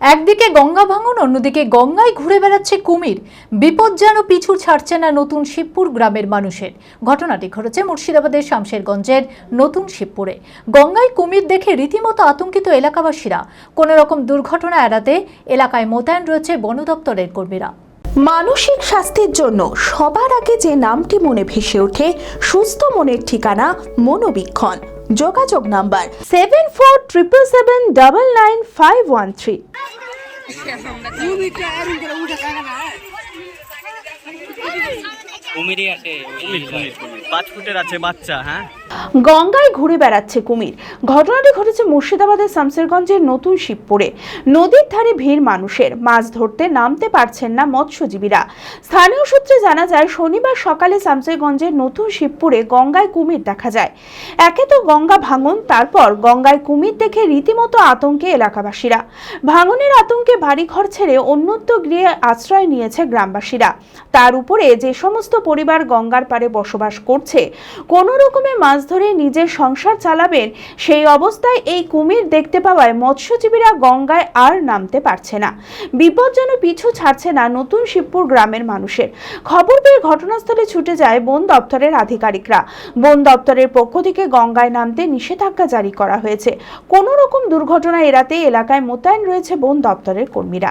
একদিকে গঙ্গা ভাঙন, অন্যদিকে গঙ্গায় ঘুরে বেড়াচ্ছে কুমির। বিপদ যেন পিছু ছাড়ছে না নতুন শিবপুর গ্রামের মানুষের। ঘটনাটি ঘটেছে মুর্শিদাবাদের শামশেরগঞ্জের নতুন শিবপুরে। গঙ্গায় কুমির দেখে রীতিমতো আতঙ্কিত এলাকাবাসীরা। কোনো রকম দুর্ঘটনা এড়াতে এলাকায় মোতায়েন রয়েছে বন দপ্তরের কর্মীরা। মানসিক স্বাস্থ্যের জন্য সবার আগে যে নামটি মনে ভেসে ওঠে, সুস্থ মনের ঠিকানা মনোবীক্ষণ। যোগাযোগ number seven four triple seven double nine five one three. কুমিরই আছে। পাঁচ ফুটের আছে বাচ্চা হ্যাঁ? গঙ্গায় ঘুরে বেড়াচ্ছে কুমির। ঘটনাটি ঘটেছে মুর্শিদাবাদের শামসেরগঞ্জের নতুন শিবপুরে। নদীর ধারে ভিড় মানুষের। মাছ ধরতে নামতে পারছেন না মৎস্যজীবীরা। স্থানীয় সূত্রে জানা যায়, শনিবার সকালে শামসেরগঞ্জের নতুন শিবপুরে গঙ্গায় কুমির দেখা যায়। একে তো গঙ্গা ভাঙন, তারপর গঙ্গায় কুমির দেখে রীতিমতো আতঙ্কে এলাকাবাসীরা। ভাঙনের আতঙ্কে বাড়িঘর ছেড়ে অন্যত্র গৃহে আশ্রয় নিয়েছে গ্রামবাসীরা। তার উপরে যে সমস্ত পরিবার গঙ্গার পারে বসবাস করছে, কোনো রকমে মাছ ধরে নিজের সংসার চালাবেন, সেই অবস্থায় এই কুমির দেখতে পাওয়ায় মৎস্যজীবীরা গঙ্গায় আর নামতে পারছে না। বিপদ যেন পিছু ছাড়ছে না নতুন শিবপুর গ্রামের মানুষের। খবর পেয়ে ঘটনাস্থলে ছুটে যায় বন দপ্তরের আধিকারিকরা। বন দপ্তরের পক্ষ থেকে গঙ্গায় নামতে নিষেধাজ্ঞা জারি করা হয়েছে। কোনো রকম দুর্ঘটনা এড়াতে এলাকায় মোতায়েন রয়েছে বন দপ্তরের কর্মীরা।